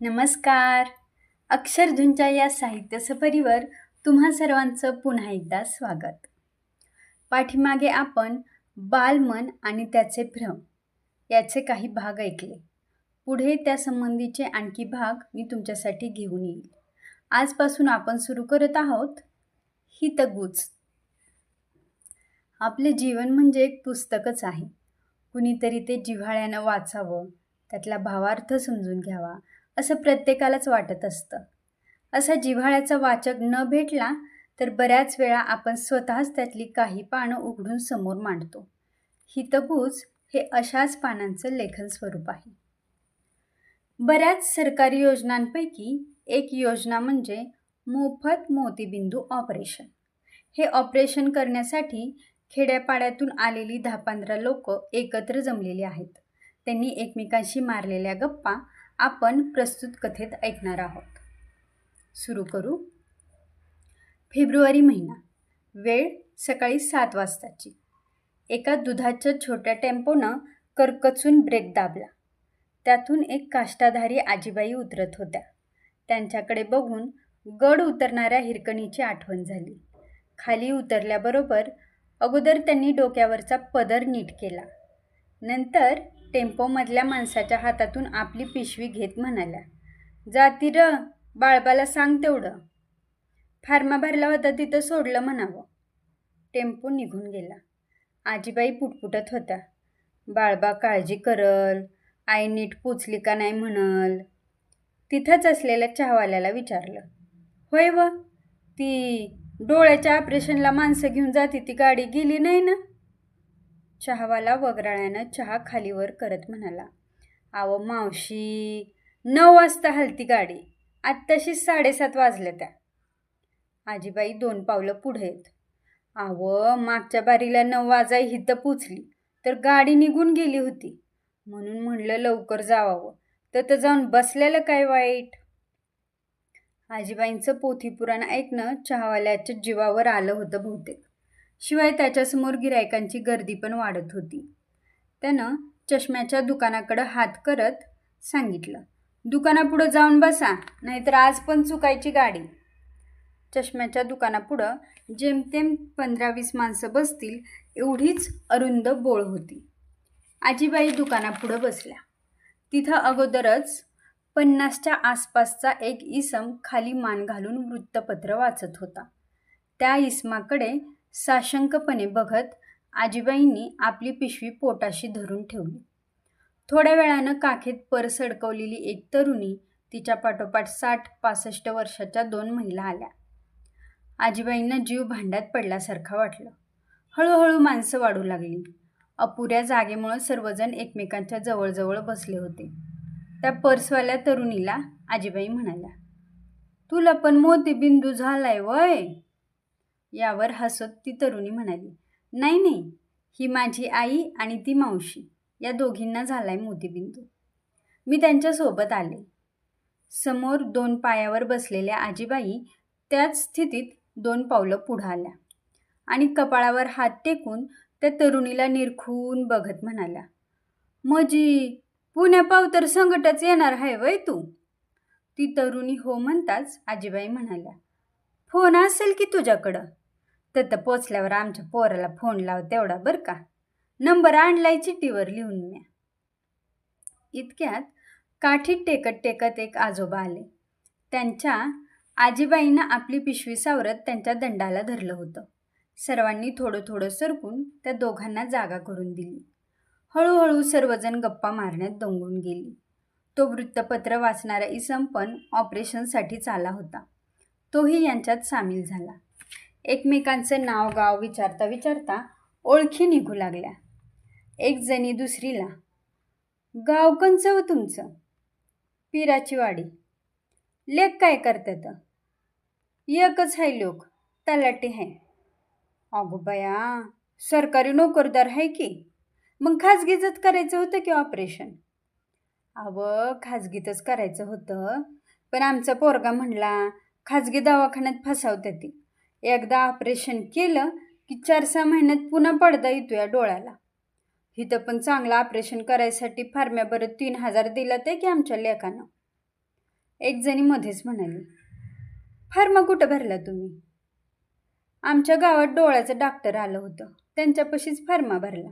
नमस्कार. अक्षरधुंच्या या साहित्य सफरीवर तुम्हा सर्वांचं पुन्हा एकदा स्वागत. पाठीमागे आपण बालमन आणि त्याचे भ्रम याचे काही भाग ऐकले. पुढे त्या संबंधीचे आणखी भाग मी तुमच्यासाठी घेऊन येईल. आजपासून आपण सुरू करत आहोत हितगुज. आपले जीवन म्हणजे एक पुस्तकच आहे. कुणीतरी ते जिव्हाळ्यानं वाचावं त्यातला भावार्थ समजून घ्यावा असं प्रत्येकालाच वाटत असतं. असा जिव्हाळ्याचा वाचक न भेटला तर बऱ्याच वेळा आपण स्वतःच त्यातली काही पानं उघडून समोर मांडतो. हितगुज हे अशाच पानांचं लेखन स्वरूप आहे. बऱ्याच सरकारी योजनांपैकी एक योजना म्हणजे मोफत मोतीबिंदू ऑपरेशन. हे ऑपरेशन करण्यासाठी खेड्यापाड्यातून आलेली दहा पंधरा लोक एकत्र जमलेली आहेत. त्यांनी एकमेकांशी मारलेल्या गप्पा आपण प्रस्तुत कथेत ऐकणार आहोत. सुरू करू. फेब्रुवारी महिना. वेळ सकाळी सात वाजताची. एका दुधाच्या छोट्या टेम्पोनं करकचून ब्रेक दाबला. त्यातून एक काष्टाधारी आजीबाई उतरत होत्या. त्यांच्याकडे बघून गड उतरणाऱ्या हिरकणीची आठवण झाली. खाली उतरल्याबरोबर अगोदर त्यांनी डोक्यावरचा पदर नीट केला. नंतर टेम्पोमधल्या माणसाच्या हातातून आपली पिशवी घेत म्हणाल्या जाती र बाळबाला सांग तेवढं. फार्मा भरला होता तिथं सोडलं म्हणावं. टेम्पो निघून गेला. आजीबाई पुटपुटत होत्या. बाळबा काळजी करल आई नीट पोचली का नाही म्हणल. तिथंच असलेल्या चहावाल्याला विचारलं. होय व ती डोळ्याच्या ऑपरेशनला माणसं घेऊन जाती ती गाडी गेली नाही ना? चहावाला वगराळ्यानं चहा खालीवर करत म्हणाला आव मावशी नऊ वाजता हलती गाडी. आत्ताशीच साडेसात वाजल्या त्या. आजीबाई दोन पावलं पुढे येत. आव मागच्या बारीला नऊ वाजाय हिथं पोचली तर गाडी निघून गेली होती. म्हणून म्हणलं लवकर जावावं. तर जाऊन बसलेलं काय वाईट? आजीबाईंचं पोथीपुराण ऐकणं चहावाल्याच्या जीवावर आलं होतं बहुतेक. शिवाय त्याच्यासमोर गिरायकांची गर्दी पण वाढत होती. त्यानं चष्म्याच्या दुकानाकडं हात करत सांगितलं दुकानापुढं जाऊन बसा नाहीतर आज पण चुकायची गाडी. चष्म्याच्या दुकानापुढं जेमतेम पंधरा वीस माणसं बसतील एवढीच अरुंद बोळ होती. आजीबाई दुकानापुढं बसल्या. तिथं अगोदरच पन्नासच्या आसपासचा एक इसम खाली मान घालून वृत्तपत्र वाचत होता. त्या इसमाकडे साशंकपणे बघत आजीबाईंनी आपली पिशवी पोटाशी धरून ठेवली. थोड्या वेळानं काखेत परस अडकवलेली एक तरुणी तिच्या पाठोपाठ साठ पासष्ट वर्षाच्या दोन महिला आल्या. आजीबाईंना जीव भांड्यात पडल्यासारखा वाटलं. हळूहळू माणसं वाढू लागली. अपुऱ्या जागेमुळं सर्वजण एकमेकांच्या जवळजवळ बसले होते. त्या पर्सवाल्या तरुणीला आजीबाई म्हणाल्या तुला पण मोतीबिंदू झालाय वय. यावर हसत ती तरुणी म्हणाली नाही नाही ही माझी आई आणि ती मावशी या दोघींना झालाय मोतीबिंदू. मी त्यांच्यासोबत आले. समोर दोन पायावर बसलेल्या आजीबाई त्याच स्थितीत दोन पावलं पुढं आल्या आणि कपाळावर हात टेकून त्या तरुणीला निरखून बघत म्हणाल्या मजी पुण्या पावतर संकटच येणार आहे वय तू. ती तरुणी हो म्हणताच आजीबाई म्हणाल्या फोन असेल की तुझ्याकडं? तिथं पोचल्यावर आमच्या पोराला फोन लाव तेवढा बरं का? नंबर आणलाय चिठ्ठीवर लिहून म्या. इतक्यात काठीत टेकत टेकत एक आजोबा आले. त्यांच्या आजीबाईनं आपली पिशवी सावरत त्यांच्या दंडाला धरलं होतं. सर्वांनी थोडं थोडं सरकून त्या दोघांना जागा करून दिली. हळूहळू सर्वजण गप्पा मारण्यात दंगून गेली. तो वृत्तपत्र वाचणारा इसम पण ऑपरेशनसाठीच आला होता. तोही यांच्यात सामील झाला. एकमेकांचं नाव गाव विचारता विचारता ओळखी निघू लागल्या. एक जणी दुसरीला गाव कंच हो तुमचं? पिराची वाडी. लेख काय करतात एकच आहे लोक तलाटी आहे अगो बया सरकारी नोकरदार आहे की? मग खाजगीचंच करायचं होतं की ऑपरेशन? अवं खाजगीतच करायचं होतं पण आमचा पोरगा म्हणला खाजगी दवाखान्यात फसावते ती. एकदा ऑपरेशन केलं की चार सहा महिन्यात पुन्हा पडदा येतो या डोळ्याला. इथं पण चांगलं ऑपरेशन करायसाठी फार्म्या बरं तीन हजार दिला ते की आमच्या लेखानं एक जणी मध्येच म्हणाली फार्मा कुठं भरला तुम्ही? आमच्या गावात डोळ्याचं डॉक्टर आलं होतं. त्यांच्यापाशीच फार्मा भरला.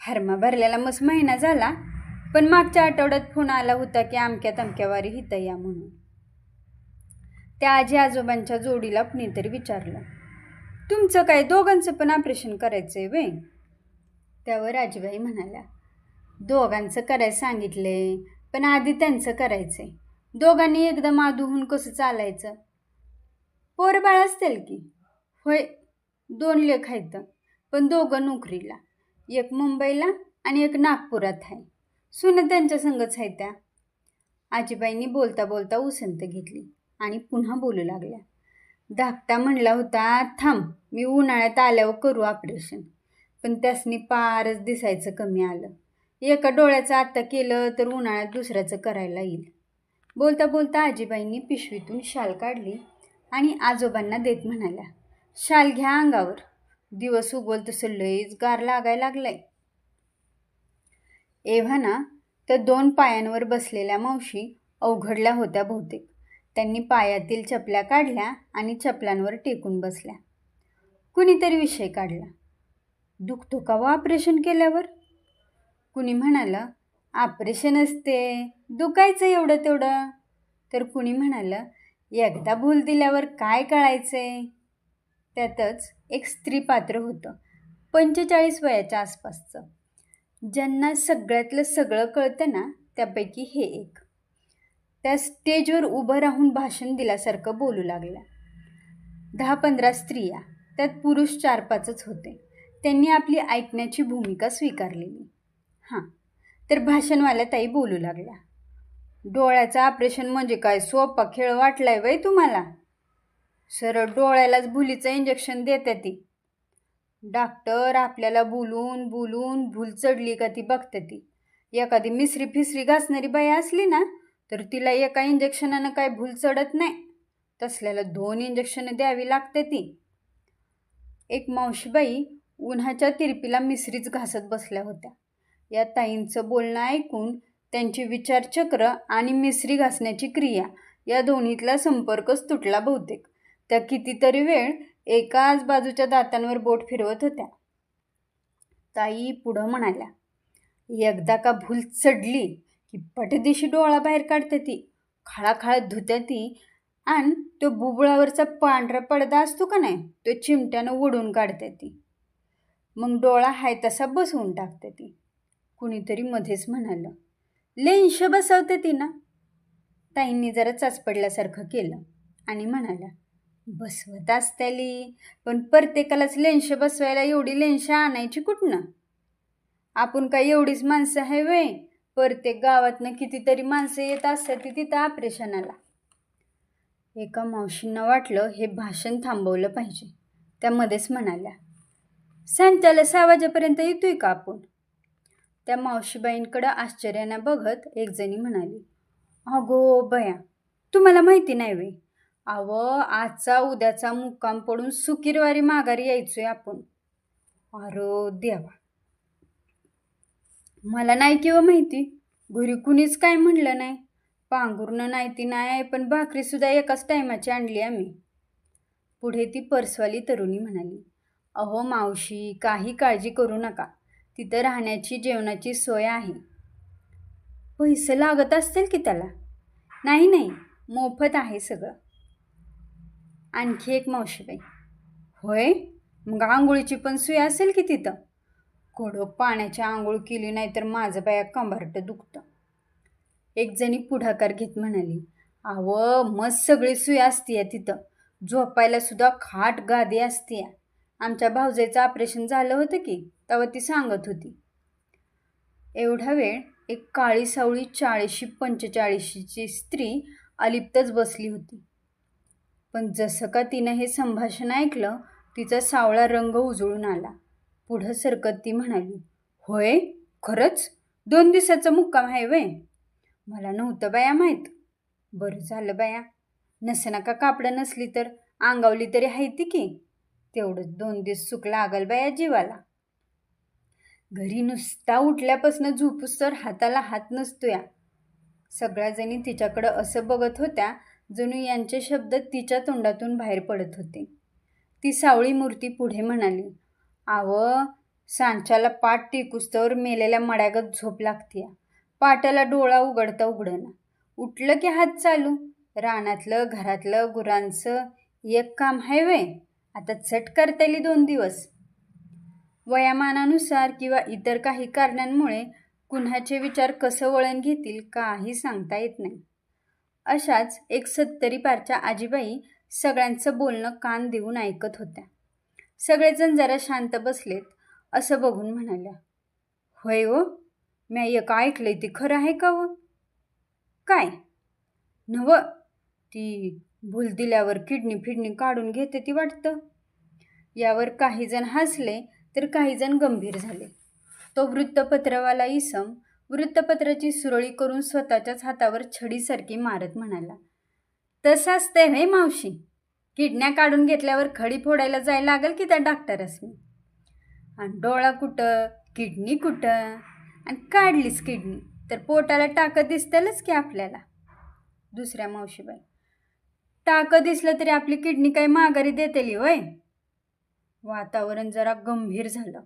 फार्मा भरलेला मस्त महिना झाला पण मागच्या आठवड्यात फोन आला होता की अमक्या तमक्यावारी हिथं या म्हणून. त्या आजी आजोबांच्या जोडीला कुणीतरी विचारलं. तुमचं काय दोघांचं पण ऑपरेशन करायचं आहे वे त्यावर आजीबाई म्हणाल्या. दोघांचं करायला सांगितले पण आधी त्यांचं करायचं आहे दोघांनी एकदम माधूहून कसं चालायचं? पोर बाळ असतील की? होय दोन लेख आहेत पण दोघं नोकरीला. एक मुंबईला आणि एक नागपुरात आहे. सुन त्यांच्या संगच आहे त्या. आजीबाईंनी बोलता बोलता उसंत घेतली. आणि पुन्हा बोलू लागल्या. धाकटा म्हणला होता थांब मी उन्हाळ्यात आल्यावर करू ऑपरेशन. पण त्यासनी पारच दिसायचं कमी आलं. एका डोळ्याचं आत्ता केलं तर उन्हाळ्यात दुसऱ्याचं करायला येईल. बोलता बोलता आजीबाईंनी पिशवीतून शाल काढली आणि आजोबांना देत म्हणाल्या शाल घ्या अंगावर. दिवस उगवल तसं लईच गार लागायला लागलाय. एव्हाना त्या दोन पायांवर बसलेल्या मावशी अवघडल्या होत्या बहुतेक. त्यांनी पायातील चपल्या काढल्या आणि चपलांवर टेकून बसल्या. कुणीतरी विषय काढला. दुखतो का व ऑपरेशन केल्यावर? कुणी म्हणालं ऑपरेशन असते दुखायचं एवढं तेवढं. तर कुणी म्हणालं एकदा भूल दिल्यावर काय कळायचंय? त्यातच एक स्त्री पात्र होतं पंचेचाळीस वयाच्या आसपासचं. ज्यांना सगळ्यातलं सगळं कळतं ना त्यापैकी हे एक. त्या स्टेजवर उभं राहून भाषण दिल्यासारखं बोलू लागल्या. दहा पंधरा स्त्रिया त्यात पुरुष चार पाचच होते. त्यांनी आपली ऐकण्याची भूमिका स्वीकारलेली. हां तर भाषणवाल्या ताई बोलू लागल्या. डोळ्याचं ऑपरेशन म्हणजे काय? सोपा खेळ वाटलाय वय तुम्हाला? सरळ डोळ्यालाच भुलीचं इंजेक्शन देते ती. डॉक्टर आपल्याला बोलून बोलून भूल चढली का ती बघते ती. एखादी मिसरी फिसरी घासणारी बाई असली ना तर तिला एका इंजेक्शनानं काय भूल चढत नाही. तसल्याला दोन इंजेक्शनं द्यावी लागते ती. एक मावशीबाई उन्हाच्या तिरपीला मिसरीच घासत बसल्या होत्या. या ताईंचं बोलणं ऐकून त्यांची विचारचक्र आणि मिसरी घासण्याची क्रिया या दोन्हीतला संपर्कच तुटला बहुतेक. त्या कितीतरी वेळ एकाच बाजूच्या दातांवर बोट फिरवत होत्या. ताई पुढं म्हणाल्या एकदा का भूल चढली की पटदिशी डोळा बाहेर काढते ती. खळाखळात धुते ती. आणि तो बुबळावरचा पांढरा पडदा असतो का नाही तो चिमट्यानं ओढून काढते ती. मग डोळा हाय तसा बसवून टाकते ती. कुणीतरी मध्येच म्हणालं लेंश बसवते ती ना. ताईंनी जरा चाचपडल्यासारखं केलं आणि म्हणाल्या बसवत असत्याली पण प्रत्येकालाच लेंश बसवायला एवढी लेंश आणायची कुठनं? आपण काय एवढीच माणसं आहे वे प्रत्येक गावातनं कितीतरी माणसं येत असतात ती तिथं ऑपरेशनाला एका मावशींना वाटलं हे भाषण थांबवलं पाहिजे. त्यामध्येच म्हणाल्या सांच्याला सहा वाजेपर्यंत येतोय का आपण? त्या मावशीबाईंकडं आश्चर्यानं बघत एकजणी म्हणाली अगो बया तुम्हाला माहिती नाही वे अव आजचा उद्याचा मुक्काम पडून सुकीरवारी माघारी यायचोय आपण. अरो देवा मला नाही किंवा माहिती घरी कुणीच काय म्हणलं नाही. पांघुरणं नाही ती नाही पण भाकरीसुद्धा एकाच टायमाची आणली आम्ही. पुढे ती पर्सवाली तरुणी म्हणाली अहो मावशी काही काळजी करू नका. तिथं राहण्याची जेवणाची सोय आहे. पैसे लागत असतील की त्याला? नाही नाही. मोफत आहे सगळं. आणखी एक मावशीबाई. होय? मग आंघोळीची पण सोय असेल की तिथं? कडक पाण्याची आंघोळ केली नाही तर माझं बाया कंबारटं दुखतं. एक जणी पुढाकार घेत म्हणाली अव मस्त सगळी सुई असते तिथं. झोपायला सुद्धा खाट गादी असते आमच्या भाऊजाईचं ऑपरेशन झालं होतं की तेव्हा ती सांगत होती. एवढा वेळ एक काळी सावळी चाळीशी पंचेचाळीशीची स्त्री अलिप्तच बसली होती. पण जसं का तिनं हे संभाषण ऐकलं तिचा सावळा रंग उजळून आला. पुढं सरकत ती म्हणाली होय? खरंच? दोन दिवसाचा मुक्काम आहे वय मला नव्हतं बाया माहीत. बरं झालं बाया. नसना का कापडं नसली तर? अंगावली तरी आहे ती की? तेवढंच दोन दिवस सुख लागल बाया जीवाला. घरी नुसता उठल्यापासून झोपूस तर हाताला हात नसतो या सगळ्याजणी तिच्याकडं असं बघत होत्या जणू यांचे शब्द तिच्या तोंडातून बाहेर पडत होते. ती सावळी मूर्ती पुढे म्हणाली आव सांच्याला पाठ टेकुस्तवर मेलेल्या मड्यागत झोप लागतीया. पाटाला डोळा उघडता उघडना. उठलं की हात चालू. रानातलं घरातलं गुरांचं एक काम आहे वे आता चट करतेली दोन दिवस. वयामानानुसार किंवा इतर काही कारणांमुळे कुन्हाचे विचार कसं वळण घेतील काही सांगता येत नाही. अशाच एक सत्तरी पारच्या आजीबाई सगळ्यांचं बोलणं कान देऊन ऐकत होत्या. सगळेजण जरा शांत बसलेत असं बघून म्हणाल्या होय हो मी एक ऐकलंय ते खरं आहे का हो? काय? नव ती भूल दिल्यावर किडनी फिडनी काढून घेते ती वाटतं. यावर काही जण हसले तर काही जण गंभीर झाले. तो वृत्तपत्रवाला इसम वृत्तपत्राची सुरळी करून स्वतःच्याच हातावर छडीसारखी मारत म्हणाला तसं असतंय हे मावशी. किडण्या काढून घेतल्यावर खडी फोडायला जायला लागेल की त्या डॉक्टरसनी? आणि डोळा कुठं? किडनी कुठं? आणि काढलीच किडनी तर पोटाला टाकं दिसतेलच की आपल्याला. दुसऱ्या मावशीबाई टाकं दिसलं तरी आपली किडनी काही माघारी देतेली वय वातावरण जरा गंभीर झालं.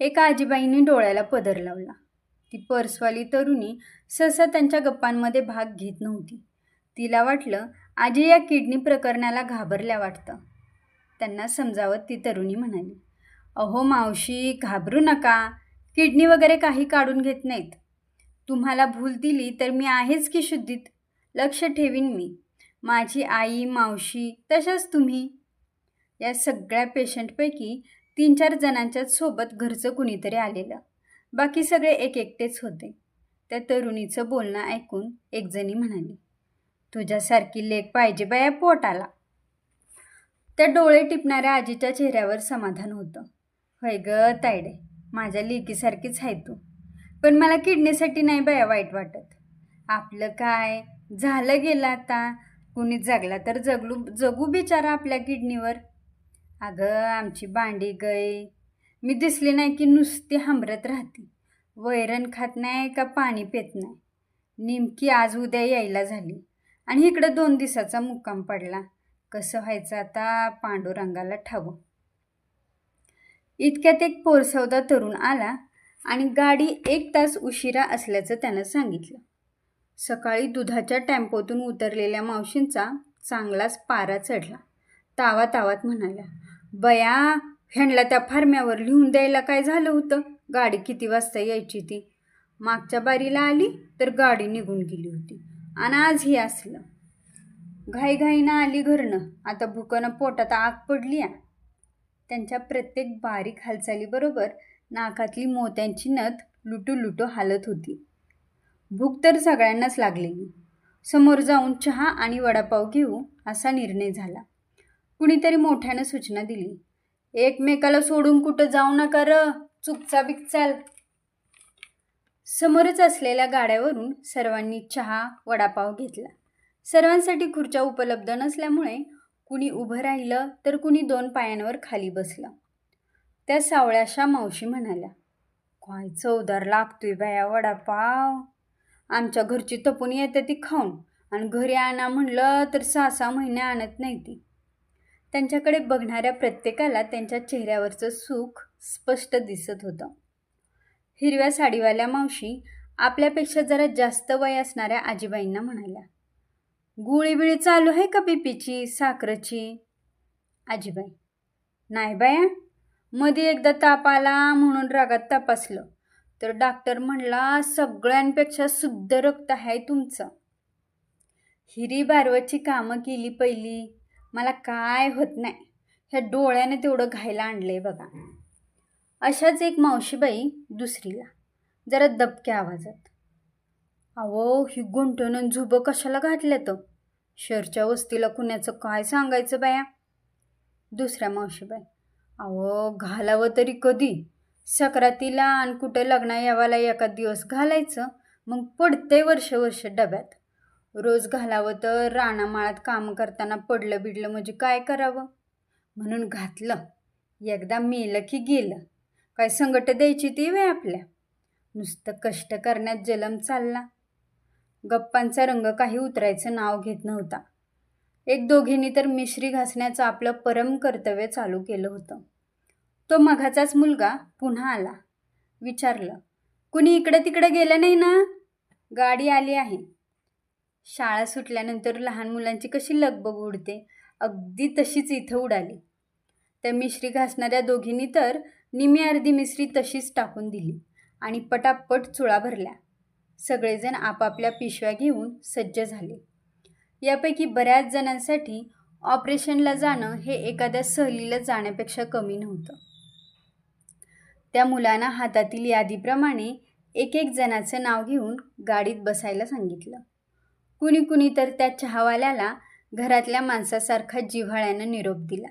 एका आजीबाईंनी डोळ्याला पदर लावला. ती पर्सवाली तरुणी सहसा त्यांच्या गप्पांमध्ये भाग घेत नव्हती. तिला वाटलं आजी या किडनी प्रकरणाला घाबरल्या वाटतं. त्यांना समजावत ती तरुणी म्हणाली अहो मावशी घाबरू नका. किडनी वगैरे काही काढून घेत नाहीत. तुम्हाला भूल दिली तर मी आहेच की शुद्धीत. लक्ष ठेवीन मी. माझी आई मावशी तशाच तुम्ही. या सगळ्या पेशंटपैकी तीन चार जणांच्या सोबत घरचं कुणीतरी आलेलं. बाकी सगळे एक एकटेच होते. त्या तरुणीचं बोलणं ऐकून एकजणी म्हणाली तुझ्यासारखी लेख पाहिजे बाया पोटाला. त्या डोळे टिपणाऱ्या आजीच्या चेहऱ्यावर समाधान होतं. होय ग तायडे माझ्या लेकीसारखीच आहे तू. पण मला किडनीसाठी नाही बाया वाईट वाटत. आपलं काय? झालं गेलं आता. कुणी जगला तर जगलू जगू बिचारा आपल्या किडनीवर. अगं आमची बांडी गई. मी दिसली नाही की नुसती हांबरत राहते. वैरण खात नाही का पाणी पित नाही. नेमकी आज उद्या यायला झाली. आणि इकडं दोन दिवसाचा मुक्काम पडला. कसं व्हायचं आता पांडुरंगाला ठावं इतक्यात एक पोरसवदा तरुण आला आणि गाडी एक तास उशिरा असल्याचं त्यानं सांगितलं. सकाळी दुधाच्या टॅम्पोतून उतरलेल्या मावशींचा चांगलाच पारा चढला. तावा तावात म्हणाल्या बया ह्यांला त्या फार्म्यावर लिहून द्यायला काय झालं होतं? गाडी किती वाजता यायची ती? मागच्या बारीला आली तर गाडी निघून गेली होती. आणि आजही असलं. घाईघाईनं आली घरनं आता भुकनं पोटात आग पडली या. त्यांच्या प्रत्येक बारीक हालचालीबरोबर नाकातली मोत्यांची नथ लुटू लुटू हालत होती. भूक तर सगळ्यांनाच लागलेली. समोर जाऊन चहा आणि वडापाव घेऊ असा निर्णय झाला. कुणीतरी मोठ्यानं सूचना दिली. एकमेकाला सोडून कुठं जाऊ नका र चुकचा बिकचाल समोरच असलेल्या गाड्यावरून सर्वांनी चहा वडापाव घेतला. सर्वांसाठी खुर्च्या उपलब्ध नसल्यामुळे कुणी उभं राहिलं तर कुणी दोन पायांवर खाली बसलं. त्या सावळ्याशा मावशी म्हणाल्या काय चवदार लागतोय बाया वडापाव. आमच्या घरची तपून येते ती खाऊन आणि घरी आणा म्हणलं तर सहा सहा महिने आणत नाही ती. त्यांच्याकडे बघणाऱ्या प्रत्येकाला त्यांच्या चेहऱ्यावरचं सुख स्पष्ट दिसत होतं. हिरव्या साडीवाल्या मावशी आपल्यापेक्षा जरा जास्त वय असणाऱ्या आजीबाईंना म्हणाल्या गुळीबिळी चालू आहे का बीपीची साखरची? आजीबाई नाही बाया मध्ये एकदा ताप आला म्हणून रागात तपासलं तर डॉक्टर म्हणला सगळ्यांपेक्षा शुद्ध रक्त आहे तुमचं. हिरी बारवची कामं केली पहिली मला काय होत नाही ह्या डोळ्याने तेवढं घायला आणलंय बघा. अशाच एक मावशीबाई दुसरीला. जरा दबक्या आवाजात. अहो ही गुंटणून झुबं कशाला घातल्या तर शहरच्या वस्तीला कुणाचं काय सांगायचं बाया? दुसऱ्या मावशीबाई. अहो घालावं तरी कधी? सक्रातीला आणि कुठं लग्ना यावाला एका दिवस घालायचं मग पडते वर्ष वर्ष डब्यात. रोज घालावं तर राणामाळात काम करताना पडलं बिडलं म्हणजे काय करावं? म्हणून घातलं. एकदा मेलं की गेलं. काय संकट द्यायची ती वे आपल्या? नुसतं कष्ट करण्यात जलम चालला. गप्पांचा रंग काही उतरायचं नाव घेत नव्हता. एक दोघींनी तर मिश्री घासण्याचं आपलं परम कर्तव्य चालू केलं होतं. तो मघाचाच मुलगा पुन्हा आला. विचारलं कुणी इकडं तिकडं गेलं नाही ना? गाडी आली आहे. शाळा सुटल्यानंतर लहान मुलांची कशी लगबग उडते अगदी तशीच इथं उडाली. त्या मिश्री घासणाऱ्या दोघींनी तर निमी अर्धी मिसरी तशीच टाकून दिली आणि पटापट चुळा भरल्या. सगळेजण आपापल्या पिशव्या घेऊन सज्ज झाले. यापैकी बऱ्याच जणांसाठी ऑपरेशनला जाणं हे एखाद्या सहलीला जाण्यापेक्षा कमी नव्हतं. त्या मुलांना हातातील यादीप्रमाणे एक एक जणाचं नाव घेऊन गाडीत बसायला सांगितलं. कुणी कुणी तर त्या चहावाल्याला घरातल्या माणसासारखा जिव्हाळ्यानं निरोप दिला.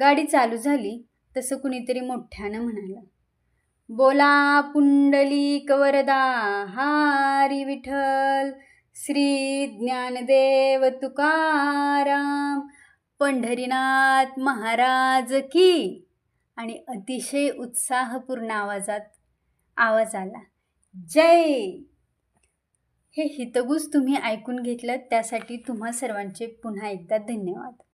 गाडी चालू झाली तसं कुणीतरी मोठ्यानं म्हणालं. बोला पुंडलिक वरदा हारी विठ्ठल श्री ज्ञानदेव तुकाराम पंढरीनाथ महाराज की. आणि अतिशय उत्साहपूर्ण आवाजात आवाज आला जय. हे हितगुज तुम्ही ऐकून घेतलं त्यासाठी तुम्हा सर्वांचे पुन्हा एकदा धन्यवाद.